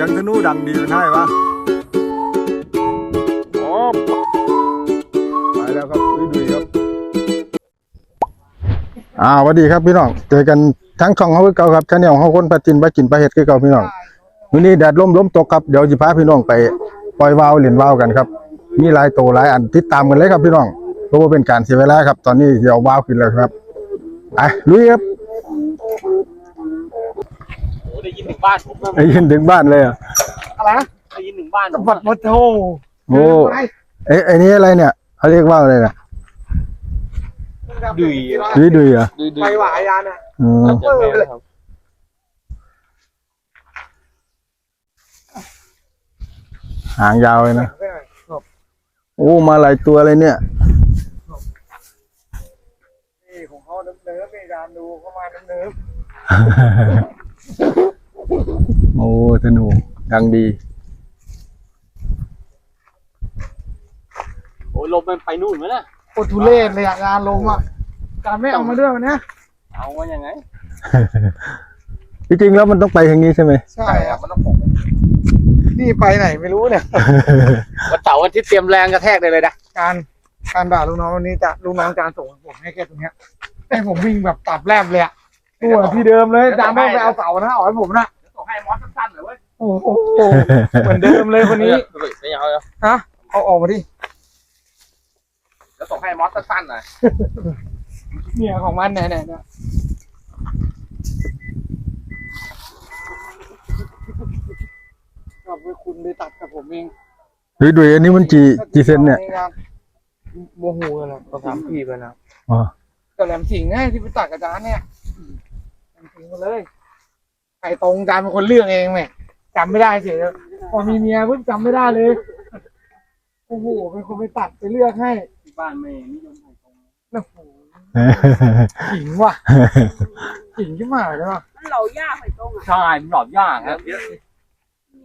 ครับพี่น้องเสียงธนูดังดีเป็นไห้วะไปแล้วครับดุยๆครับอ่าสวัสดีครับพี่น้องเจอกันทั้งช่องเขาคือเก่าครับชาแนลเขาคนปลาจินปลาจินปลาเห็ดคือเก่าพี่น้องวันนี้แดดลมลมตกครับเดี๋ยวจะพาพี่น้องไปปล่อยวาวเหรียญวาวกันครับ มีหลายโตหลายอันติดตามกันเลยครับพี่น้องเพราะว่าเป็นการเสียเวลาครับ ตอนนี้เดี๋ยววาวขึ้นแล้วครับไปลุยครับ ได้ยินถึงบ้านผมนะไอ้ยินถึงบ้านเลยอะอะไรนะได้ยินถึงบ้านผมบัดมดโทโอ้เอ้ไอ้นี่อะไรเนี่ยเขาเรียกว่าอะไรนะดุยดุยดุยเหรอะดุยดุไปยหวายยานอะอืมจะแม่นะครับหางยาวเลยนะโอ้มาหลายตัวเลยเนี่ย นี่ของเขาเนิร์ฟๆนี่ยานดูเข้ามาเนิร์ฟ โอ้ธนูดังดี โอ้ยลมมันไปนู่นไหมล่ะๆโคตรทุเรศเลยอะยานลมอะ การไม่เอามาด้วยวันเนี้ยเอาว่ายังไงจริงๆแล้วมันต้องไปทางนี้ใช่ไหมใช่ครับมันต้องผมนี่ไปไหนไม่รู้เนี่ย วันเสาร์วันที่เตรียมแรงกระแทกได้เลยนะการการด่าลูกน้องวันนี้จะลูกน้องจานส่งผมให้แค่ตรงเนี้ยให้ผมวิ่งแบบตับแลบเลยอะตัวที่เดิมเลยจานไม่ไปเอาเสานะเอาให้ผมนะ ส่งให้มอสสั้นๆหน่อยเว้ยโอ้โหเหมือนเดิมเลยคนนี้ไม่เอาแล้วฮะเอาออกมาดิแล้วส่งให้มอสสั้นๆหน่อยเนี่ยของมันไหนๆเนี่ยขอบคุณไปตัดกับผมเองดุยดุยอันนี้มันกี่กี่เซนเนี่ยโมโหกันนะประสามปีไปนะอ๋อกับแหลมสิงห์ไงที่ไปตัดกับจานเนี่ยแหลมสิงห์มาเลย ไข่ตรงจานเป็นคนเลือกเองแม่จำไม่ได้เฉยพอมีเมียปุ๊บจำไม่ได้เลยโอ้โหเป็นคนไปตัดไปเลือกให้ที่บ้านไม่นิยมไข่ตรงโอ้โหหญิงว่ะหญิงขึ้นมาใช่ปะมันเหลายากไปตรงอะใช่มันหลอบยากครับเ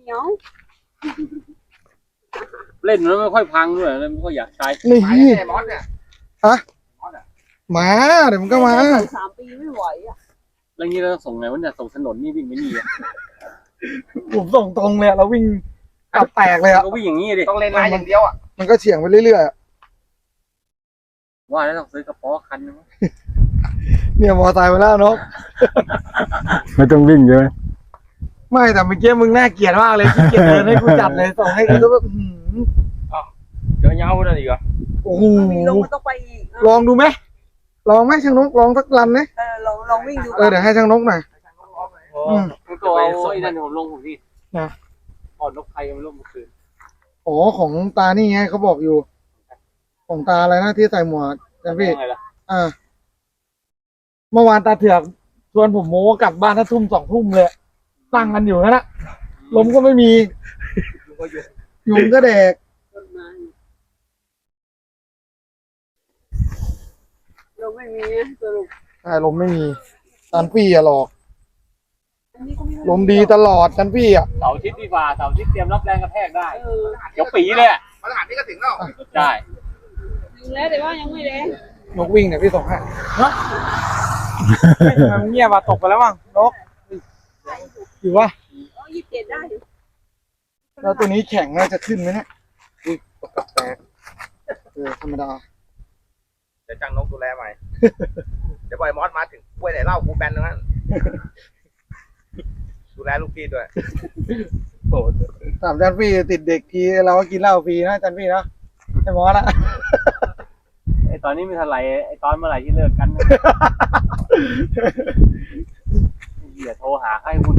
หนียวเล่นแล้วไม่ค่อยพังด้วยเลยไม่ค่อยอยากใช้นี่ไอ้มอสเนี่ยมาเดี๋ยวมันก็มาสามปีไม่ไหวอะ แล้วงี้เราต้องส่งไงวะเนี่ยส่งถนนนี่วิ่งไม่นี่อะผมส่งตรงเลยอะแล้ววิ่งตับแตกเลยอะก็วิ่งอย่างงี้ดิต้องเล่นมาอย่างเดียวอะมันก็เฉียงไปเรื่อยๆอะว่าแล้วต้องซื้อกระป๋อคันนึงเนี่ยมอไซค์มาแล้วนกไม่ต้องวิ่งใช่ไหมไม่แต่เมื่อกี้มึงน่าเกลียดมากเลยขี้เกียจเดินให้กูจัดเลยส่งให้กูแล้วแบบอื้อหือเดี๋ยวเงาเลยอีกเหรอโอ้โหมันมีลงมันต้องไปอีกเอลอองดูไหม ลองไหมช่างนกลองสักลันไหมเออลองลองวิ่งดูเออเดี๋ยวให้ช่างนกหน่อยอืม มันก็เอาไอ้นั่นผมลงผมที่นะอ่อนนกไทยมันลงเมื่อคืนอ๋อของตานี่ไงเขาบอกอยู่ ของตาอะไรนะที่ใส่หมวกนะพี่ ยังไงล่ะอ่า เมื่อวานตาเถือกชวนผมโม้กลับบ้านถ้าทุ่มสองทุ่มเลย ตั้งกันอยู่นั่นแหละลมก็ไม่มียุงก็แดก ต้นไม้ ลงไม่มีนะสรุปใช่ลมไม่มีจันปี้อะหรอกอันนี้ก็ไม่ลมดีตลอดจันปี้อะเสาร์อาทิตย์ดีกว่าเสาร์อาทิตย์เตรียมรับแรงกระแทกได้เออเดี๋ยวปีเลยอะมาตรฐานนี่ก็ถึงแล้วได้ถึงแล้วแต่ว่ายังไม่แรงนกวิ่งเนี่ยพี่ส่งให้มันเงียบอะตกไปแล้วมั้งนกอยู่วะอ๋อยี่สิบเจ็ดได้อยู่แล้วตัวนี้แข็งน่าจะขึ้นไหมเนี่ยอุ้ยตกกับแตกเออธรรมดา เดี๋ยวจ้างนกดูแลใหม่ เดี๋ยวปล่อยมอสมาถึงกล้วยไหนเล่ากูแบนตรงนั้นดูแลลูกพี่ด้วยถามจันปี้ติดเด็กทีเราก็กินเหล้าฟรีนะจันปี้นะไอ้หมอละ ไอตอนนี้มีเท่าไหร่ไอตอนเมื่อไหร่ที่เลิกกันนะเหี้ยโทรหาใครวุ่น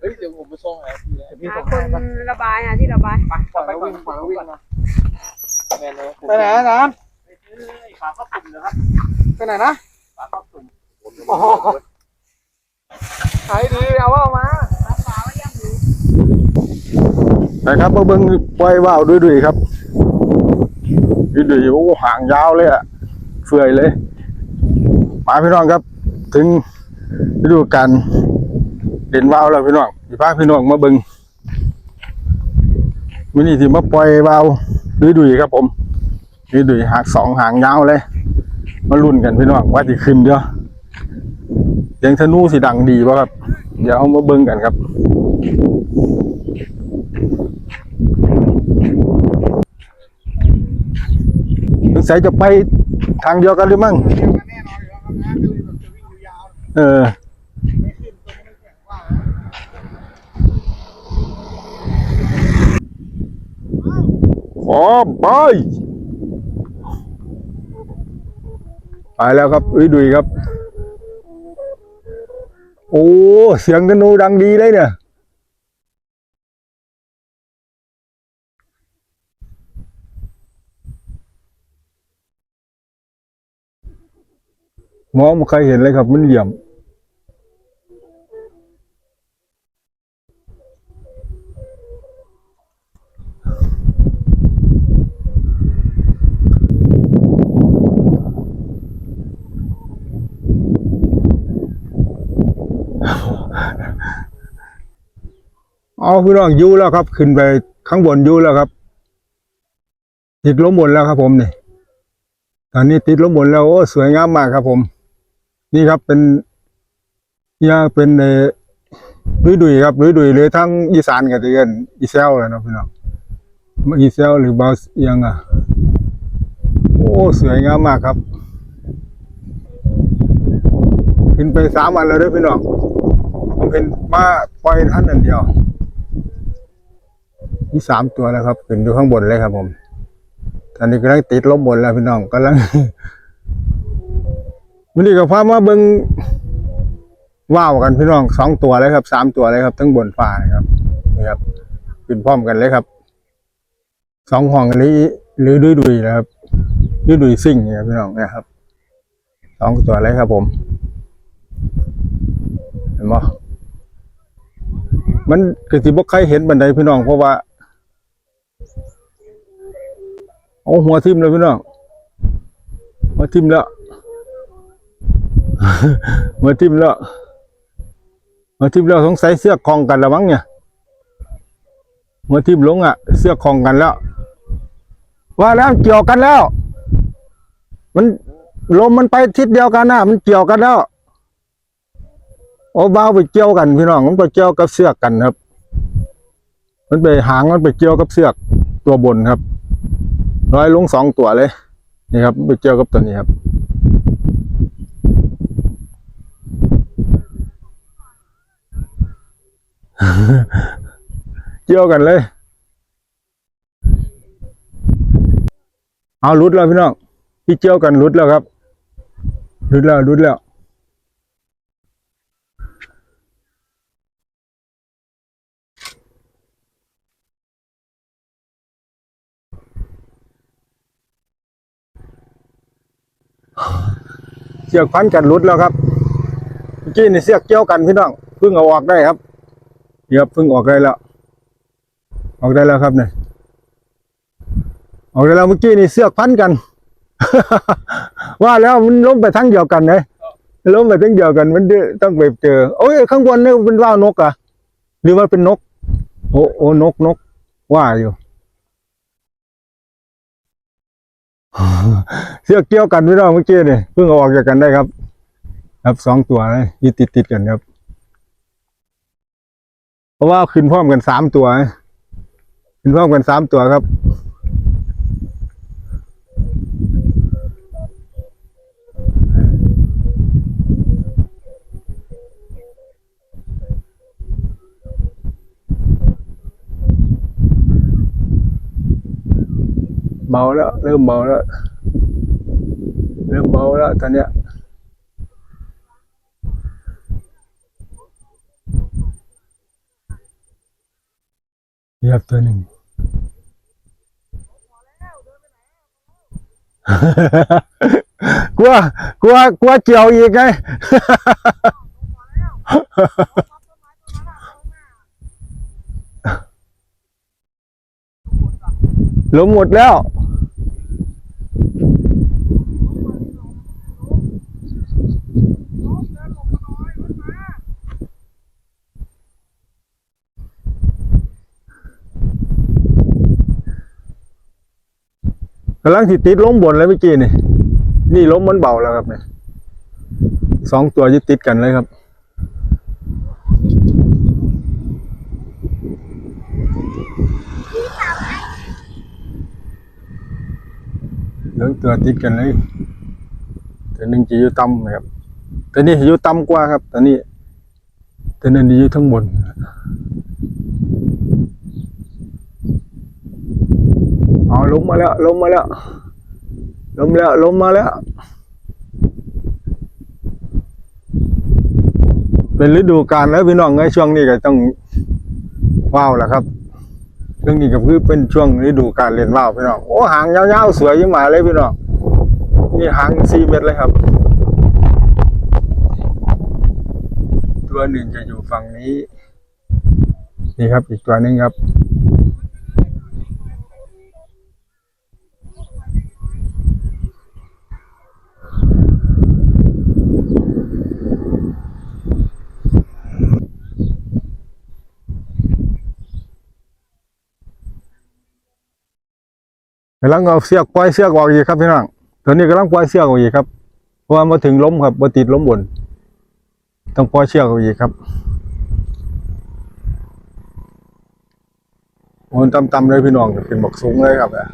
เฮ้ยเดี๋ยวผมไปส่งให้พี่แล้วพี่หาส่งคให้นปะระบายหาที่ระบาย ปล่อยเขาวิ่งปล่อยเขาวิ่งมาแม่นะ ไปไหนอาจารย์ไปซื้อไอ้ฝาข้าวตุ่มนะครับไปไหนนะฝาข้าวตุ่มอ๋อขายดีเอาว่ามานะครับมาเบิ้งปล่อยวาวดุยดุยครับดุยดุยโอ้หางยาวเลยอะเฟื่อยเลยมาพี่น้องครับ ถึงฤดูกาลเด่นว่าวแล้วพี่น้องสิพาพี่น้องมาเบิ้งมินี่ที่มาปล่อยว่าว ดุยดุยครับผมดุยดุยหางสองหางยาวเลย มาลุ้นกันพี่น้องว่าจะขึ้นเดียวเสียงธนูสิดังดีป่ะครับ เดี๋ยวเอามาเบิ่งกันครับสงสัยจะไปทางเดียวกันหรือมั้งแน่นอนอยู่แล้วครับนะก็เลยแบบจะวิ่งเออ ๆไม่ขึ้นตรงไม่แข็งว่า พร้ อมไป ไปแล้วครับอุ้ยดุยครับ โอ้ เสียงธนูดังดีเลยเนี่ย มองไม่เคยเห็นเลยครับ มันเหลี่ยม เอาพี่น้องยูแล้วครับ ขึ้นไปข้างบนยูแล้วครับ ติดล้มบนแล้วครับ ผมนี่ตอนนี้ติดล้มบนแล้วโอ้สวยงามมากครับผม นี่ครับเป็นเนี่ยเป็นเอลุยดุยครับลุยดุยเลยทั้งอีสานกับเตือนอีเซลเลยนะพี่น้องอีเซลหรือบาสเอียังอะโอ้สวยงามมากครับ ขึ้นไปสามวันแล้วด้วยพี่น้องผมเห็นมาปล่อยท่านนั่นเดียว มีสามตัวแล้วครับขึ้นอยู่ข้างบนเลยครับ ผม ตอนนี้กำลังติดลบบนแล้วพี่น้องกำลังวันนี้ก็พามาเบิงว่าวกันพี่น้องสองตัวเลยครับสามตัวเลยครับทั้งบนฟ้านะครับนี่ครับขึ้นพร้อมกันเลยครับสองห้องนี้หรือดุยดุยนะครับดุยดุยซิ่งเนี่ยพี่น้องนะครับสองตัวเลยครับ ผมเห็นไหมมันคือที่บ่ใครเห็นบันไดพี่น้องเพราะว่า เอาหัวทิ่มเลยพี่น้องหัวทิ่มแล้วหัวทิ่มแล้วหัวทิ่มแล้วสงสัยเสื้อคลองกันแล้วมั้งเนี่ยหัวทิ่มลงอะ เสื้อคลองกันแล้ว ว่าแล้วเกี่ยวกันแล้ว มันลมมันไปทิศเดียวกันนะมันเกี่ยวกันแล้วโอ้บ้าไปเกี่ยวกันพี่น้องมันไปเกี่ยวกับเสือกกันครับ มันไปหางมันไปเกี่ยวกับเสือกตัวบนครับ น้อยลงสองตัวเลยนี่ครับไปเกี่ยวกับตัวนี้ครับ เกี่ยวกันเลย เอารุดแล้วพี่น้องพี่เกี่ยวกันรุดแล้วครับรุดแล้วรุดแล้ว เสือกพันกันหลุดแล้วครับเมื่อกี้นี่เสือกเกี่ยวกันพี่น้องเพิ่งเอาออกได้ครับเดี๋ยวเพิ่งออกได้แล้ว ออกได้แล้วครับเนี่ยออกได้แล้วเมื่อกี้นี่เสือกพันกัน ว่าแล้วมันล้มไปทั้งเดียวกันเลยล้มไปทั้งเดียวกันมันต้องไปเจอโอ้ยข้างบนนี่เป็นว่าวนกอะหรือว่าเป็นนก โอ้โอ้นกนกว่าอยู่ เสือกเกี่ยวกันพี่น้องเมื่อกี้นี่เพิ่งเอาออกจากกันได้ครับ ครับสองตัวเลยยี่ติดติดกันครับ เพราะว่าขึ้นพร้อมกันสามตัว ขึ้นพร้อมกันสามตัวครับ เบาแล้ว เริ่มเบาแล้ว เริ่มเบาแล้วตอนเนี้ยนี่ครับตัวหนึ่งกลัวกลัวกลัวเกี่ยวอีกไงลมหมดแล้ว กำลังติดติดล้มบนแล้วเมื่อกี้นี่นี่ล้มมันเบาแล้วครับเนี่ยสองตัวยึดติดกันเลยครับ เหลืองตัวติดกันเลยแต่หนึ่งจะอยู่ต่ำครับแต่นี่อยู่ต่ำกว่าครับแต่นี่แต่นั่นอยู่ทั้งบน เอาลงมมาแล้วลงมมาแล้วลงแล้วลงมมาแล้ว เป็นฤดูกาลแล้วพี่น้องไงช่วงนี้ก็ต้องว้าวแหละครับเรื่องนี้ก็คือเป็นช่วงฤดูกาลเล่นว่าวพี่น้องโอ้หางยาวๆสวยยิ่งมาเลยพี่น้องนี่หางสี่เมตรเลยครับ ตัวหนึ่งจะอยู่ฝั่งนี้ นี่ครับอีกตัวหนึ่งครับ กำลังเอาเสือกปล่อยเสือกออกอีกครับพี่น้องตอนนี้กำลังปล่อยเสือกออกอีกครับเพราะว่ามาถึงล้มครับมาติดล้มบนต้องปล่อยเชือกออกอีกครับโอนต่ำๆเลยพี่น้องเป็นบักสูงเลยครับอะ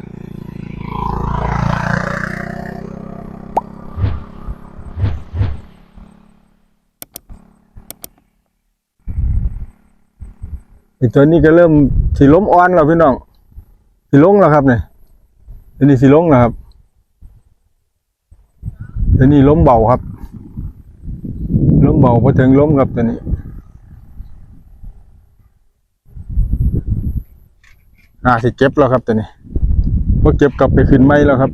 อีกตัวนี้ก็เริ่มสีล้มอ่อนแล้วพี่น้องสีลงแล้วครับเนี่ย ตัวนี้สีลงนะครับตัวนี้ล้มเบาครับ ล้มเบาพอถึงล้มครับตัวนี้อ่าสิเก็บแล้วครับตัวนี้พอเก็บกลับไปขึ้นไม้แล้วครับ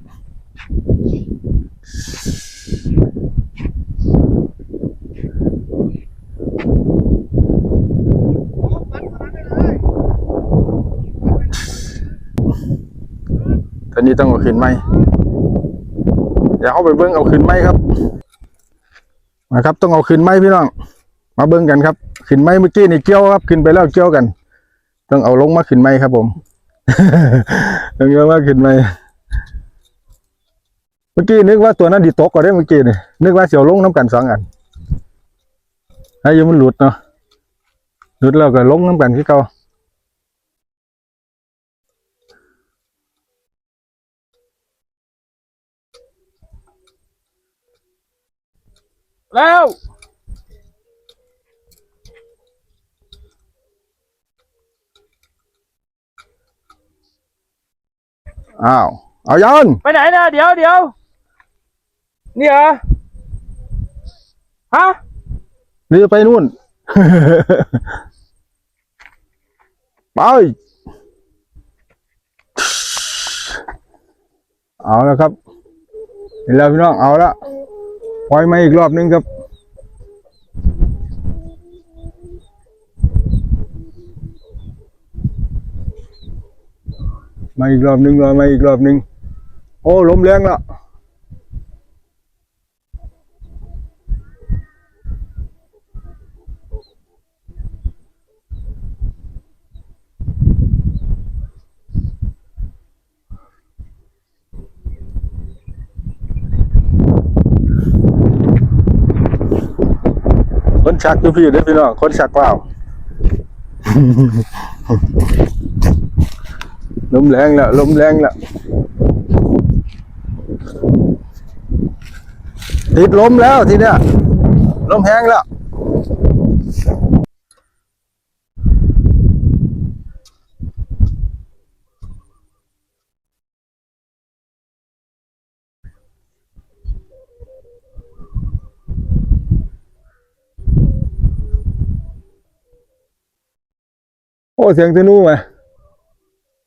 ตอนนี้ต้องเอาขึ้นไม้เดี๋ยวเอาไปเบิ้งเอาขึ้นไม้ครับมาครับ ต้องเอาขึ้นไม้พี่น้อง มาเบิ่งกันครับ ขึ้นไม้เมื่อกี้นี่เกี่ยวครับ ขึ้นไปแล้วเกี่ยวกัน ต้องเอาลงมาขึ้นไม้ครับ ผมต้องเอามาขึ้นไม้เมื่อกี้นึกว่าตัวนั้นดีตกก็ได้เมื่อกี้นี่นึกว่าเสียวลงน้ำกันสองอันให้ยังมันหลุดเนาะหลุดแล้วก็ลงน้ำกันที่เก่า แล้ว อ้าว เอายันไปไหนนะเดี๋ยวเดี๋ยวนี่เหรอฮะนี่จะไปนู่น ไป เอาแล้วครับเห็นแล้วพี่น้องเอาละ ปล่อยมาอีกรอบนึงครับ มาอีกรอบนึงรอมาอีกรอบนึง โอ้ลมแรงละ ชักอยู่พี่เด้อพี่น้องคนชักเปล่าลมแรงแล้วลมแรงแล้วติดลมแล้วทีเนี้ยลมแห้งแล้ว เสียงธนูมา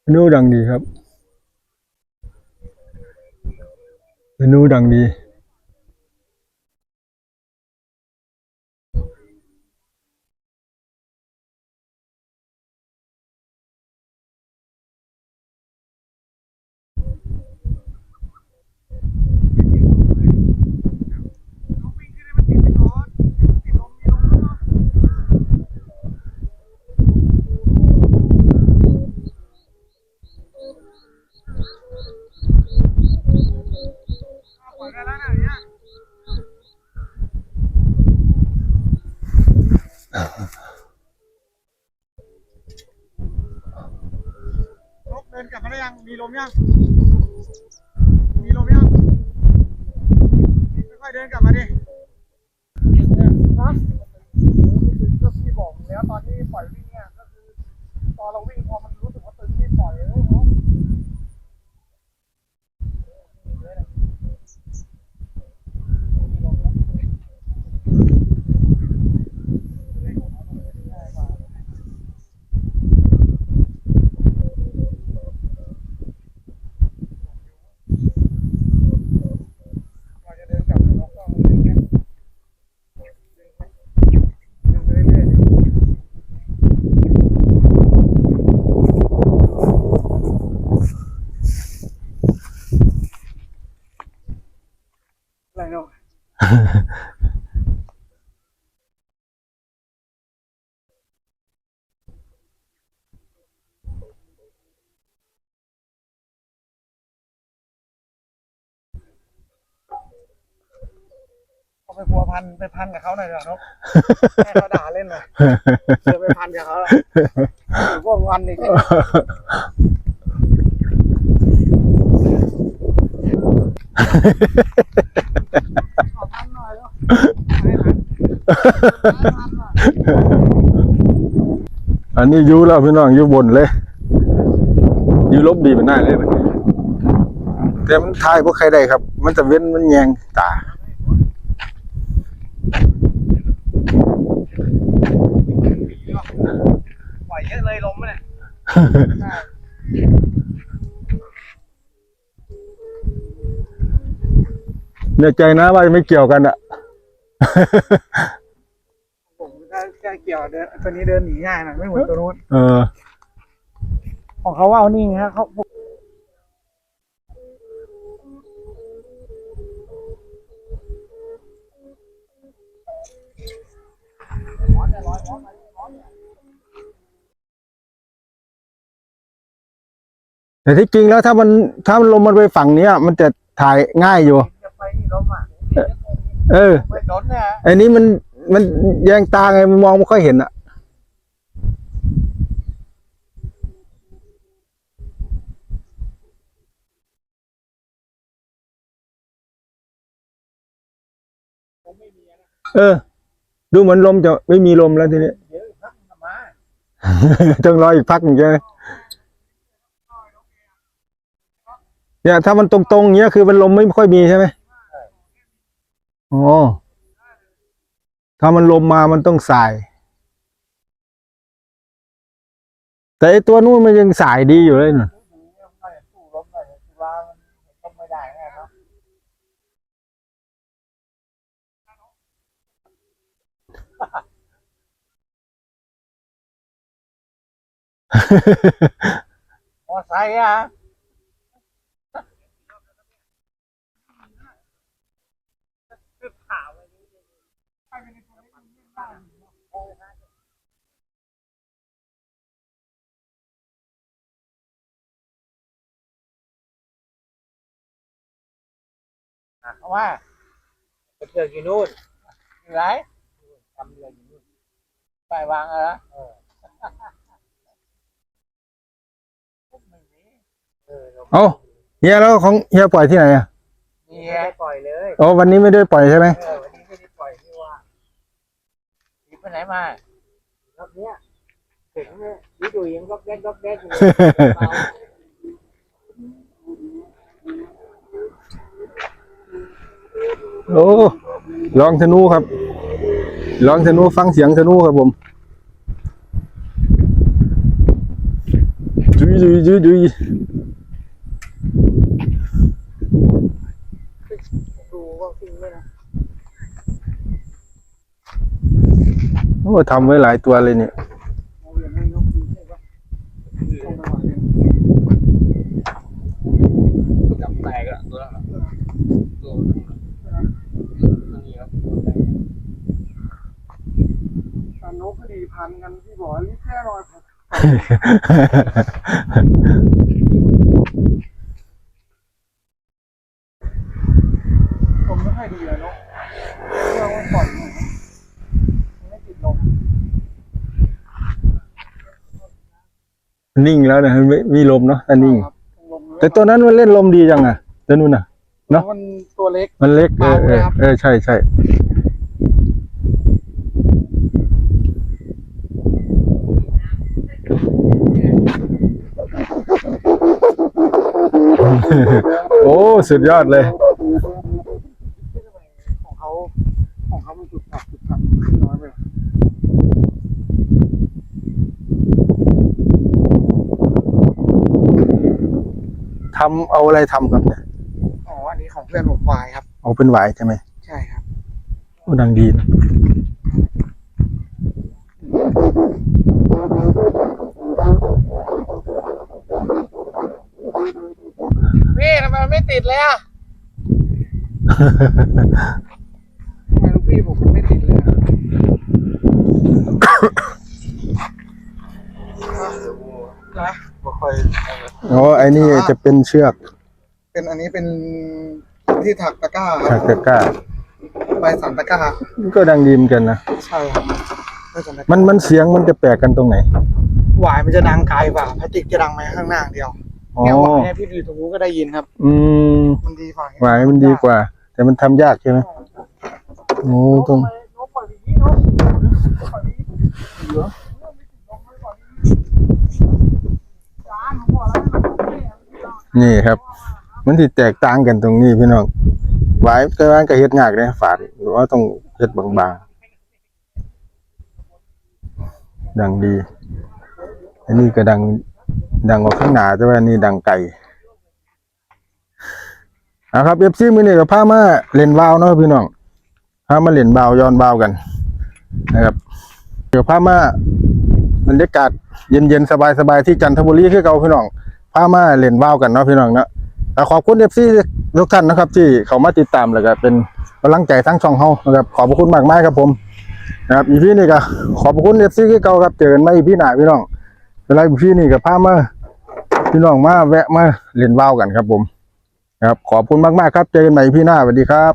ธนูดังดีครับธนูดังดี มยัง มีลมยังค่อยๆเดินกลับมาดิ เขาไปพัวพันไปพันกับเขาหน่อยเถอะนกให้เขาด่าเล่นหน่อยเจอไปพันกับเขาแล้วพวกวันอีกขอพันหน่อยแล้วให้พันให้พันหน่อยอันนี้อยูแล้วพี่น้องอยูบนเลยอยูลบดีมันได้เลยบัดนี้แต่มันทายพวกใครได้ครับ มันจะเว้นมันแยงตา ปล่ อยเยอะเลยลมเนี่ยเนี่ยใจนะว่าไม่เกี่ยวกันอะผมถ้าแค่เกี่ยวเดินตัวนี้เดินหนีง่ายหน่อยไม่เหมือนตัวนู้นเออ ของเขาว่าเอานี่ไงฮะเขา แต่ที่จริงแล้วถ้ามันถ้ามันลมมันไปฝั่งเนี้ย มันจะถ่ายง่ายอยู่จะไปนี่ล้มอะเออไม่ล้นเนี่ยไอ้นี้มันมันแยงตาไงมันมองไม่ค่อยเห็นอะเออ ดูเหมือนลมจะไม่มีลมแล้วทีนี้เดี๋ยวอีกพักมันมาต้องรออีกพักหนึ่งใช่ไหม เนี่ยถ้ามันตรงๆเงี้ยคือมันลมไม่ค่อยมีใช่ไหมอ๋อ ถ้ามันลมมามันต้องสาย แต่ไอตัวนู้นมันยังสายดีอยู่เลยน่ะไม่สู้ล้มเลยคือว่ามันล้มไม่ได้แน่เนาะมอไซค์อะ ว่าเชือกอยู่นู่นอยู่ไหนทำเรืออยู่นู่นไปวางเหรอเออไม่มีเอาเฮียแล้วของเฮียปล่อยที่ไหนอะมีไงปล่อยเลยอ๋อวันนี้ไม่ได้ปล่อยใช่ไหมเออวันนี้ไม่ได้ปล่อยนี่ว่าหนีไปไหนมารอบเนี้ยถึงเนี่ยวิดูยังก็แก๊กก็แก๊กอยู่เบา โอ้ลองธนูครับ ลองธนูฟังเสียงธนูครับผมดุยดุยดุยดุยดูว่าจริงเลยนะโอ้ทำไว้หลายตัวเลยเนี่ย เอาอย่างนี้นกดีใช่ปะต้องระวังเลย จับแตกอะตัวนั้นอะตัวนั้นตัวนี้ครับ ตอนนกก็ดี พันกันที่บอกนี่แค่รอยผัดผมไม่ค่อยดีเลยนกเรื่องว่าปล่อยมันไม่ติดลมนิ่งแล้วนะไม่มีลมเนาะอันนิ่งครับลมแต่ตัวนั้นมันเล่นลมดีจังอะตัวนู้นอะเนอะมันตัวเล็กมันเล็กเออเอเบาเลยอครับเออใช่ใช่ โอ้สุดยอดเลย ของเขาของเขามันจุดผักจุดผักน้อยไปทำเอาอะไรทำครับเนี่ยอ๋ออันนี้ของเพื่อนผมวายครับเอาเป็นหวายใช่ไหมใช่ครับโอ้ดังดีนะ ติดเลยอะทำไมลูกพี่ผมมันไม่ติดเลยอะนะไม่ค่อยอ๋อไอ้นี่จะเป็นเชือกเป็นอันนี้เป็นที่ถักตะกร้าคชารับกตะกร้าใบสันตะกร้าก็ดังดีเหมือนกันนะ ใช่ครับใบสันตะกร้ามันมันเสียงมันจะแปลกกันตรงไหน หวายมันจะดังไกลกว่าพลาสติกจะดังไปข้างหน้าอย่างเดียว อ๋อเนี่ยหวายเนี่ยพี่อยู่ตรงนู้นก็ได้ยินครับ อืมมันดีกว่าหวายมันดีกว่า แต่มันทำยากใช่ไหมโอ้ต้องนี่ครับ มันที่แตกต่างกันตรงนี้พี่น้องหวายแต่ว่าก็เฮ็ดยากเลยฝาดหรือว่าต้องเฮ็ดบางๆดังดี อันนี้ก็ดัง ดังออกข้างหน้าแต่ว่านี่ดังไกลเอาครับเอฟซีมือนี่กับพามาเล่นวาวเนาะพี่น้องพามาเล่นวาวย้อนวาวกัน นะครับเดี๋ยวพามาบรรยากาศเย็นๆสบายๆที่จันทบุรีคือเก่าพี่น้องพามาเล่นว่าวกันเนาะพี่น้องเนาะแต่ขอบคุณเอฟซีทุกท่านนะครับ ที่เขามาติดตามแล้วก็เป็นกำลังใจทั้งช่องเฮานะครับขอบคุณมากมากๆครับผมนะครับอีพี่นี้ก็ขอบคุณเอฟซีคือเก่าครับเจอกันใหม่อีพีหน้าพี่น้อง เวลาอีพีนี้ก็พามาพี่น้องมาแวะมาเล่นว่าวกันครับผม ครับขอบคุณมากๆครับ เจอกันใหม่พี่หน้าสวัสดีครับ